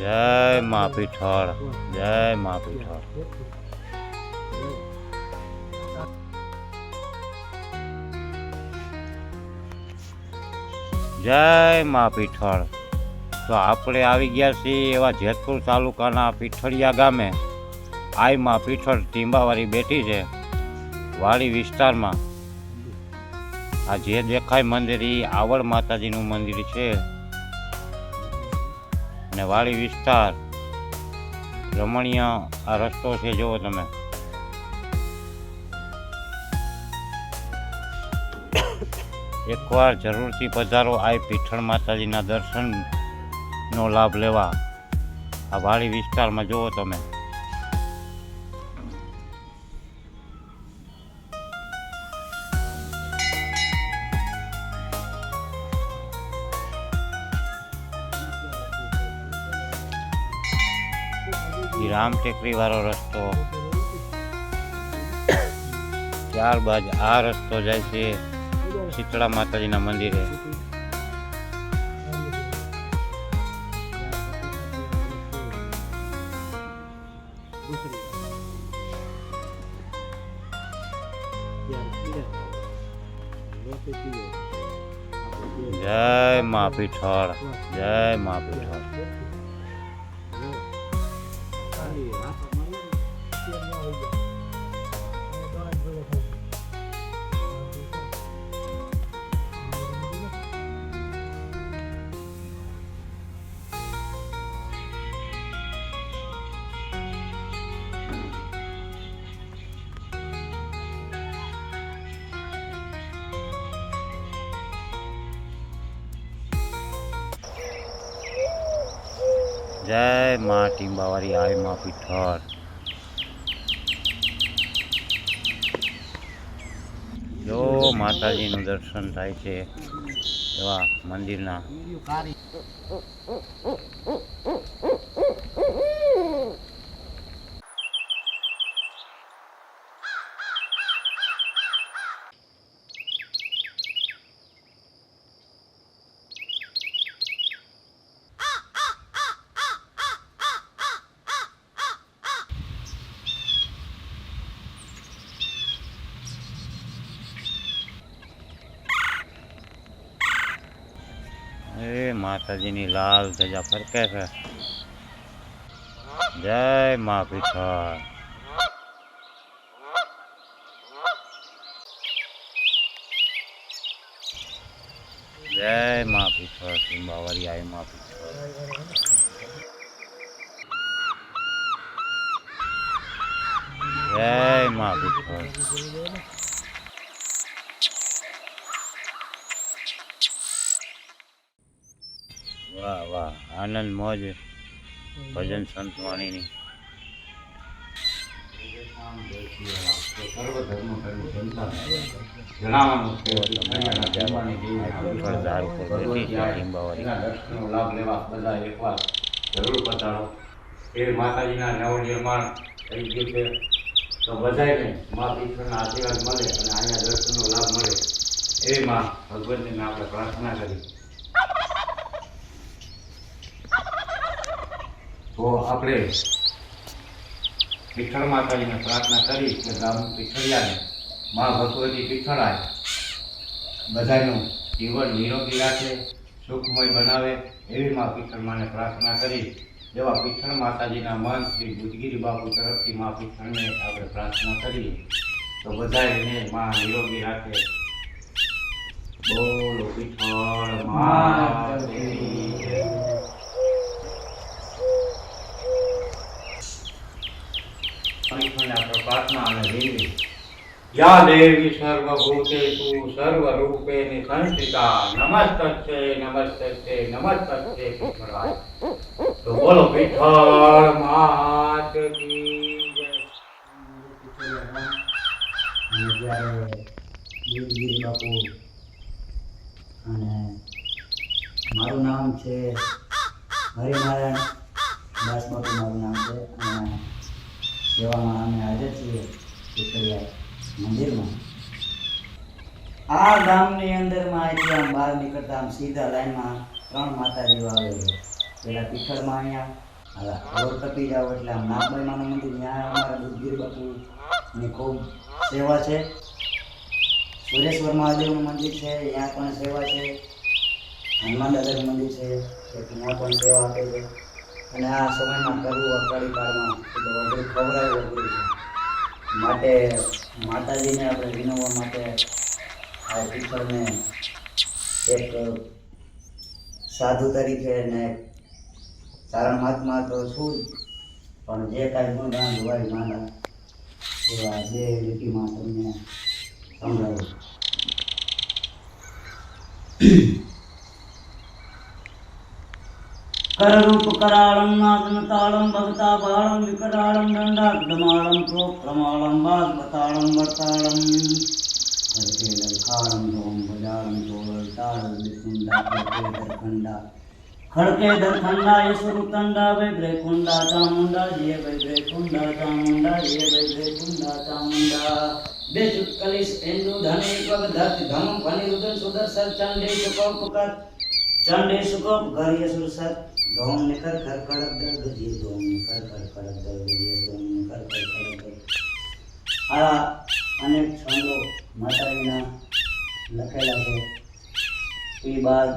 જય મા પીઠળ, જય મા પીઠળ. જય મા પીઠળ. તો આપણે આવી ગયા છીએ એવા જેતપુર તાલુકાના પીઠળિયા ગામે. આઈ મા પીઠળ ટીંબાવાળી બેઠી છે, વાડી વિસ્તારમાં. આ જે દેખાય મંદિર એ આવડ માતાજીનું મંદિર છે. અને વાડી વિસ્તાર. રમણીય આ રસ્તો છે, જુઓ તમે. એકવાર જરૂરથી પધારો. આ પીઠળ માતાજીના દર્શનનો લાભ લેવા. આ વાડી વિસ્તારમાં જુઓ તમે. ઈ રામ ટેકરી વાળો રસ્તો. ત્યારબાદ આ રસ્તો જાય છે શીતળા માતાજીના મંદિરે. જય મા પીઠળ, જય મા પીઠળ. જય મા ટીંબાવાળી આઈ મા પીઠર. જો માતાજીનું દર્શન થાય છે એવા મંદિરના એ માતાજીની લાલ ધજા ફરકે છે. જય મા પીઠળ જય મા પીઠળ ટીંબાવાળી આઈ મા પીઠળ જય મા પીઠળ વાહ વાહ. આનંદ, મોજ, ભજન પધારો એ માતાજીના નવ થઈ ગયું છે. તો બધાને મા ઈશ્વરના આશીર્વાદ મળે અને અહીંયા દર્શનનો લાભ મળે. એવી માં આપણે પ્રાર્થના કરી. તો આપણે પીઠળ માતાજીને પ્રાર્થના કરી કે ગામ પીઠળિયાને મા ભગવતી પીઠળાય. બધાનું જીવન નિરોગી રાખે, સુખમય બનાવે એવી મા પીઠળ માને પ્રાર્થના કરી. એવા પીઠળ માતાજીના મન શ્રી બુદ્ધગીરી બાપુ તરફથી મા પીઠળને આપણે પ્રાર્થના કરીએ. તો બધા એને મા નિરોગી રાખે. બોલો પીઠળ માતની પીઠળને અને વિનવી યા દેવી સર્વભૂતેષુ સર્વરૂપેણ સંસ્થિતા નમસ્તસ્તે નમસ્તસ્તે નમસ્તસ્તે પીઠળાય તો બોલો પીઠળ માત કી જય. અને જ્યારે દૂધગીરી બાપુ અને મારું નામ છે હરિનારાયણ દાસ બાપુ મારું નામ છે અને સેવામાં અમે હાજર છીએ મંદિરમાં. આ ગામની અંદરમાં અહીંથી આમ બહાર નીકળતા આમ સીધા લાઈનમાં ત્રણ માતાજીઓ આવે છે. પેલા પીઠળમાં અહીંયા હવે ખબર કપી જાવ એટલે આમ નાગબાઈ માનું મંદિર, ત્યાં અમારા દૂધગીર બાપુની ખૂબ સેવા છે. સુરેશ્વર મહાદેવનું મંદિર છે, ત્યાં પણ સેવા છે. હનુમાન મંદિર છે ત્યાં પણ સેવા આપે છે. અને આ સમયમાં કરવું અકાળી કાળમાં એટલે વધુ ખવડાવવું અઘરું છે. માટે માતાજીને આપણે વિનવવા માટે આ પીપળને એક સાધુ તરીકે ને સારા મહાત્મા તો છું પણ જે કાંઈ ગુણગાન હોય માના એવા જે લીટીમાં તમને સમજાવું કરરૂપ કરાળમ નાદન તાળમ ભગતા બાળમ વિકરાળમ દંડાગ્રમાળમ પ્રોક્રમાળમ બાગ બતાળમ વતાળમ હરકે લલખાળમ ધોમ ભજાળમ ધોળ વિસુંડા ખડકે દરખંડા ખડકે દરખંડા યસુરુ કંડા વૈગ્રે કુંડા ચામુંડા જીએ વૈગ્રે કુંડા ચામુંડા જીએ વૈગ્રે કુંડા ચામુંડા બે ચુટકલીસ એન્દુ ધને પગ ધમ ભની રુદન સુદર્શન ચંડે ચકોપકત ચંડે સુકોપ ઘર યસુર સત ધોમ ને કર કર કડક દળ ગજીએ ધોમ ને કર કર કડક દળ ગજીએ ધોમ કર કર કડક આ અનેક છંદો માતાજીના લખેલા છે. એ બાદ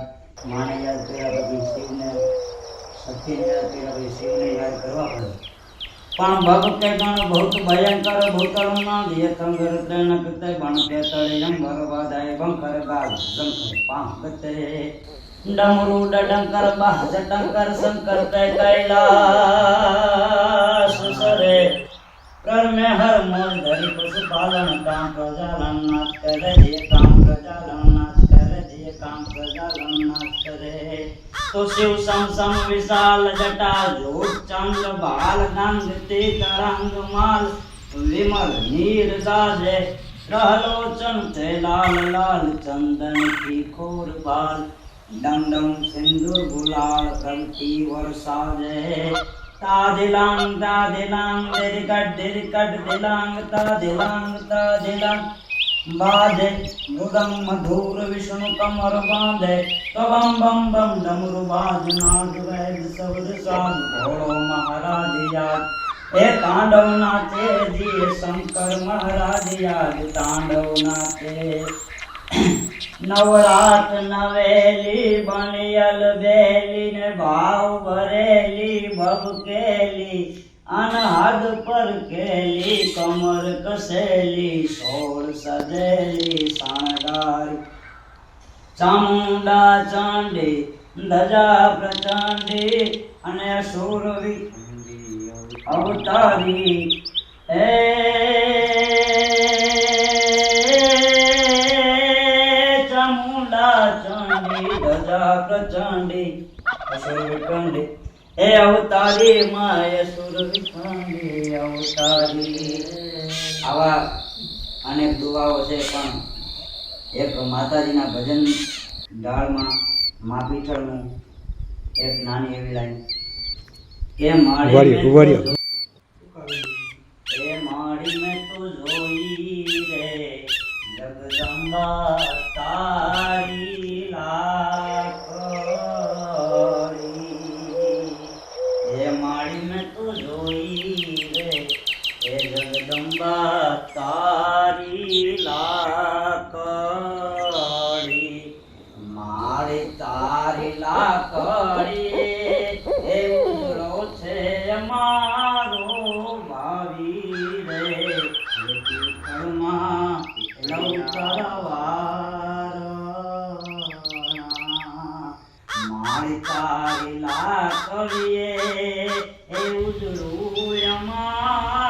માને યાદ કર્યા પછી શિવને શક્તિને યાદ કર્યા પછી શિવને યાદ કરવા પડે. પણ ભક્ત ગણ ભૂત ભયંકર ભૂતળમ ના દિય કંગર ત્રણ કતે બણ તે તળિયમ ભરવાદાય બંકર ગાલ શંકર પાંકતે डमरू डंकर महज डंकर, शंकर तय कैलाश सरे कर में हर मोल धरि धरी पशुपालन, काम प्रजालन नाच कर, जे काम प्रजालन नाच कर, जे काम प्रजालन नाच करे। तो शिव सम सम विशाल जटा झूठ चंद्र बाल गंध, तीत, रंग, माल, विमल नीर दाजे रहलोचन ते लाल लाल चंदन की खोर बाल ડમ ડમ સિંધુર ગુલાલ કરતી વરસાદે તા દિલાંગ તા દિલાંગ દિરકટ દિરકટ દિલાંગ તા દિલાંગ તા દિલાંગ બાદે મૃગમ મધુર વિષ્ણુ કમર બાંધે તવમ બમ બમ ડમરુ બાજ નાદ વૈદ સવદ સાદ ઘોડો મહારાજ યાદ હે તાંડવ નાચે જીએ શંકર મહારાજ યાદ તાંડવ નાચે નવરાત નવેલી બનિયલ બેલી ને ભાવ ભરેલી ભવકેલી અનહદ પર કેલી, કમર કસેલી, સોળ સજેલી, શણગાર. ચામુંડા ચાંડી, ધજા પ્રચંડી અને સુરવી, અવતારી. એ ચાંડી પ્રચંડી અસુર વિખંડી હે અવતારી માય સુર વિખંડી અવતારી. આવા અનેક દુવાઓ છે પણ એક માતાજીના ભજન ડાળમાં મા પીઠળનું એક નાની એવી લાઈન. કે માળી તો એ માળી મેં તો જોઈ રે જગદંબા તારી લાકડી એ માળી મેં તો જોઈ રે એ જગદંબા તારી લાકડી મારી તારી લાકડી એ ઉજળો છે મારો ભાવી રે એ તીર્થમાં લવકરવારના. મારી તારી લાકડીએ એ ઉજળું અમારું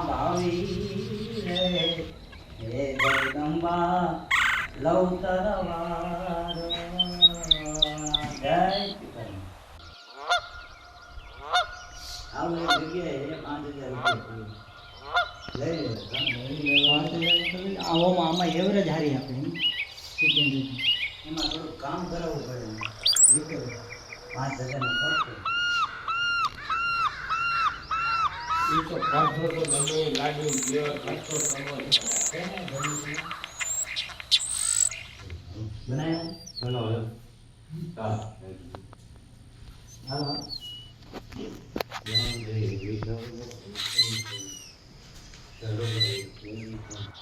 ભાવી રે હે જગદંબા આવું જગ્યાએ પાંચ હજાર રૂપિયા લેજો. આમાં એવરેજ હારી આપણે એમાં થોડું કામ કરાવવું પડે પાંચ એ તો ખાધો તો તમે લાડુ જેવા ખાતો તમે કેને ગમ્યું બનાવ્યા બનાવો હા હા Yeah, they, they, they, they, they, they, they, they, they,